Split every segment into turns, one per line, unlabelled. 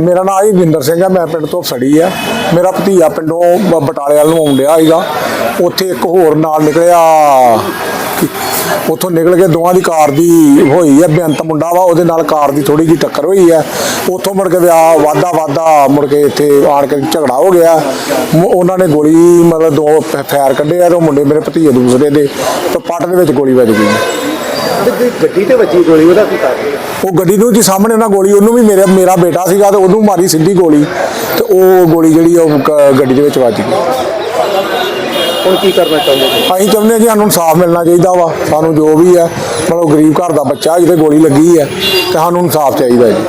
ਮੇਰਾ ਨਾਮ ਅਜਿੰਦਰ ਸਿੰਘ ਹੈ ਮੈਂ ਪਿੰਡ ਤੋਂ ਸੜੀ ਆ। ਮੇਰਾ ਭਤੀਆ ਪਿੰਡੋਂ ਬਟਾਲੇ ਵੱਲ ਨੂੰ ਆਉਂਦਿਆ ਸੀਗਾ। ਉੱਥੇ ਇੱਕ ਹੋਰ ਨਾਲ ਨਿਕਲਿਆ ਉੱਥੋਂ ਨਿਕਲ ਕੇ ਦੋਵਾਂ ਦੀ ਕਾਰ ਦੀ ਹੋਈ ਹੈ ਬੇਅੰਤ ਮੁੰਡਾ ਵਾ, ਉਹਦੇ ਨਾਲ ਕਾਰ ਦੀ ਥੋੜੀ ਜਿਹੀ ਟੱਕਰ ਹੋਈ ਹੈ ਉੱਥੋਂ ਮੁੜ ਕੇ ਵਿਆਹ ਵਾਦਾ ਵਾਦਾ ਮੁੜ ਕੇ ਇੱਥੇ ਆਣ ਕੇ ਝਗੜਾ ਹੋ ਗਿਆ। ਉਹਨਾਂ ਨੇ ਗੋਲੀ ਮਤਲਬ ਦੋ ਫ- ਫਾਇਰ ਕੱਢੇ ਆ ਤੇ ਉਹ ਮੁੰਡੇ ਮੇਰੇ ਭਤੀਏ ਦੂਸਰੇ ਦੇ, ਤੇ ਪੱਟ ਦੇ ਵਿੱਚ ਗੋਲੀ ਵੱਜ ਗਈ।
ਗੱਡੀ ਤੇ ਵੱਜੀ ਗੋਲੀ, ਉਹਦਾ ਕੀ ਕਾਰਨ?
ਉਹ ਗੱਡੀ ਨੂੰ ਜੀ ਸਾਹਮਣੇ ਉਹਨਾਂ ਗੋਲੀ ਉਹਨੂੰ ਵੀ ਮੇਰੇ ਮੇਰਾ ਬੇਟਾ ਸੀਗਾ ਤੇ ਉਹਨੂੰ ਮਾਰੀ ਸਿੱਧੀ ਗੋਲੀ ਤੇ ਉਹ ਗੋਲੀ ਜਿਹੜੀ ਉਹ ਗੱਡੀ ਦੇ ਵਿੱਚ ਵੱਜ ਗਈ।
ਹੁਣ ਕੀ ਕਰਨਾ ਚਾਹੁੰਦੇ ਜੀ
ਅਸੀਂ ਚਾਹੁੰਦੇ ਹਾਂ ਜੀ ਸਾਨੂੰ ਇਨਸਾਫ ਮਿਲਣਾ ਚਾਹੀਦਾ ਵਾ ਸਾਨੂੰ ਜੋ ਵੀ ਹੈ ਮਤਲਬ ਗਰੀਬ ਘਰ ਦਾ ਬੱਚਾ ਜਿਹਦੇ ਗੋਲੀ ਲੱਗੀ ਹੈ ਤੇ ਸਾਨੂੰ ਇਨਸਾਫ ਚਾਹੀਦਾ ਜੀ।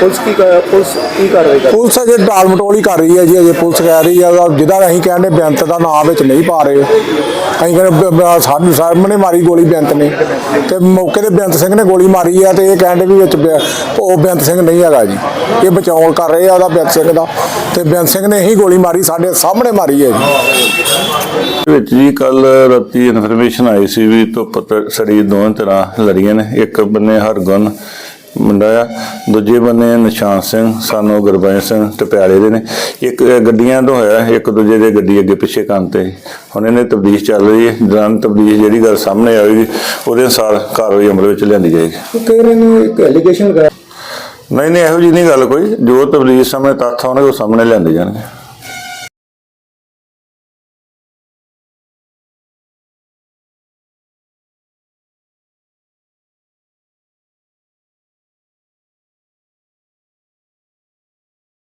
ਪੁਲਿਸ ਕੀ ਪੁਲਿਸ ਕੀ ਕਾਰਵਾਈ ਕਰ
ਪੁਲਿਸ ਅਜੇ ਟਾਲ ਮਟੋਲੀ ਕਰ ਰਹੀ ਹੈ ਜੀ ਅਜੇ ਪੁਲਿਸ ਕਹਿ ਰਹੀ ਹੈ ਜਿਹਦਾ ਅਸੀਂ ਕਹਿੰਦੇ ਬੇਅੰਤ ਦਾ ਨਾਮ ਵਿੱਚ ਨਹੀਂ ਪਾ ਰਹੇ। ਅਸੀਂ ਕਹਿੰਦੇ ਬ- ਬ- ਸਾਨੂੰ ਸਾਹਮਣੇ ਮਾਰੀ ਗੋਲੀ ਬੇਅੰਤ ਨੇ। ਤੇ ਮੌਕੇ ਤੇ ਬੇਅੰਤ ਸਿੰਘ ਨੇ ਗੋਲੀ ਮਾਰੀ ਹੈ ਤੇ ਇਹ ਕਹਿੰਦੇ ਵੀ ਵਿੱਚ ਬੇ- ਉਹ ਬੇਅੰਤ ਸਿੰਘ ਨਹੀਂ ਹੈਗਾ ਜੀ। ਇਹ ਬਚਾਉ ਕਰ ਰਹੇ ਆ ਉਹਦਾ ਬੇਅੰਤ ਸਿੰਘ ਦਾ। ਤੇ ਬੇਅੰਤ ਸਿੰਘ ਨੇ ਹੀ ਗੋਲੀ ਮਾਰੀ ਸਾਡੇ ਸਾਹਮਣੇ ਮਾਰੀ ਹੈ ਜੀ।
ਵਿੱਚ ਜੀ ਕੱਲ ਰਾਤੀ ਇਨਫੋਰਮੇਸ਼ਨ ਆਈ ਸੀ ਵੀ ਧੁੱਪ ਤੇ ਸੜੀ ਦੋਵੇਂ ਤਰ੍ਹਾਂ ਲੜੀਆਂ ਨੇ। ਇੱਕ ਬੰਨੇ ਹਰਗੁਣ ਮੁੰਡਾ ਆ। ਦੂਜੇ ਬੰਨੇ ਨਿਸ਼ਾਨ ਸਿੰਘ ਸਾਨੂੰ ਗੁਰਬਾਜ ਸਿੰਘ ਟਪਿਆਲੇ ਦੇ ਨੇ। ਇੱਕ ਗੱਡੀਆਂ ਤੋਂ ਹੋਇਆ ਇੱਕ ਦੂਜੇ ਦੇ ਗੱਡੀ ਅੱਗੇ ਪਿੱਛੇ ਕੰਨ ਤੇ। ਹੁਣ ਇਹਨੇ ਤਬਦੀਸ਼ ਚੱਲ ਰਹੀ ਹੈ। ਦੌਰਾਨ ਤਬਦੀਸ਼ ਜਿਹੜੀ ਗੱਲ ਸਾਹਮਣੇ ਆਵੇਗੀ ਉਹਦੇ ਅਨੁਸਾਰ ਕਾਰਵਾਈ ਅਮਲ ਵਿੱਚ ਲਿਆਂਦੀ ਜਾਏਗੀ।
ਨੇ ਇੱਕ ਐਲੀਗੇਸ਼ਨ
ਨਹੀਂ ਨਹੀਂ ਇਹੋ ਜਿਹੀ ਨਹੀਂ ਗੱਲ ਕੋਈ। ਜੋ ਤਬਦੀਸ਼ ਸਾਹਮਣੇ ਤੱਥ ਆਉਣਗੇ ਉਹ ਸਾਹਮਣੇ ਲਿਆਂਦੇ ਜਾਣਗੇ।